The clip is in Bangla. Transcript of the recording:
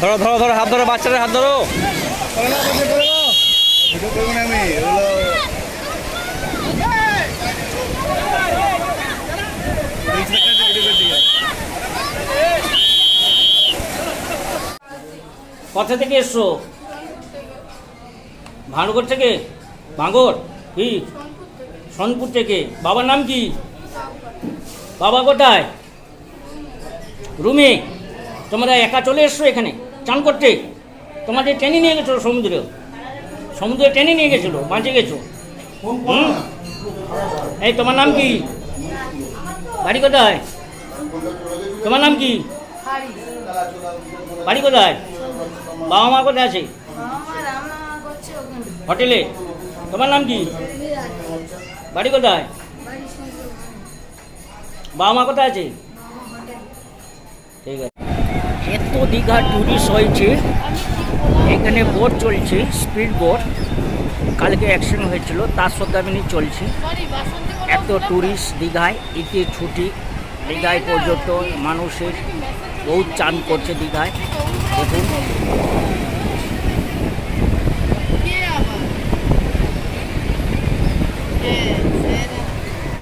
ধরো ধরো ধরো, হাত ধরো, বাচ্চাদের হাত ধরো। কোথা থেকে এসছো? ভানগর থেকে? ভাঙর কি? সোনপুর থেকে। বাবার নাম কি? বাবা কোথায়? রুমে? তোমরা একা চলে এসছো এখানে? চান করতে। তোমাদের টেনে নিয়ে গেছিল সমুদ্রে? সমুদ্রে টেনে নিয়ে গেছিল বাঁচে গেছো। হুম? এই তোমার নাম কি? বাড়ি কোথায়? তোমার নাম কি? বাড়ি কোথায়? বাবা মা কোথায় আছে? হোটেলে? তোমার নাম কি? বাড়ি কোথায়? বাবা মা কোথায় আছে? ঠিক আছে। এত দীঘা ট্যুরিস্ট হয়েছে। এখানে বোট চলছে স্পিড বোট কালকে অ্যাক্সিডেন্ট হয়েছিল, তার সদ্যামিনী চলছে। এত ট্যুরিস্ট দীঘায় ইতি ছুটি দীঘায় পর্যন্ত মানুষের বহু চান করছে দীঘায়। দেখুন। Yeah.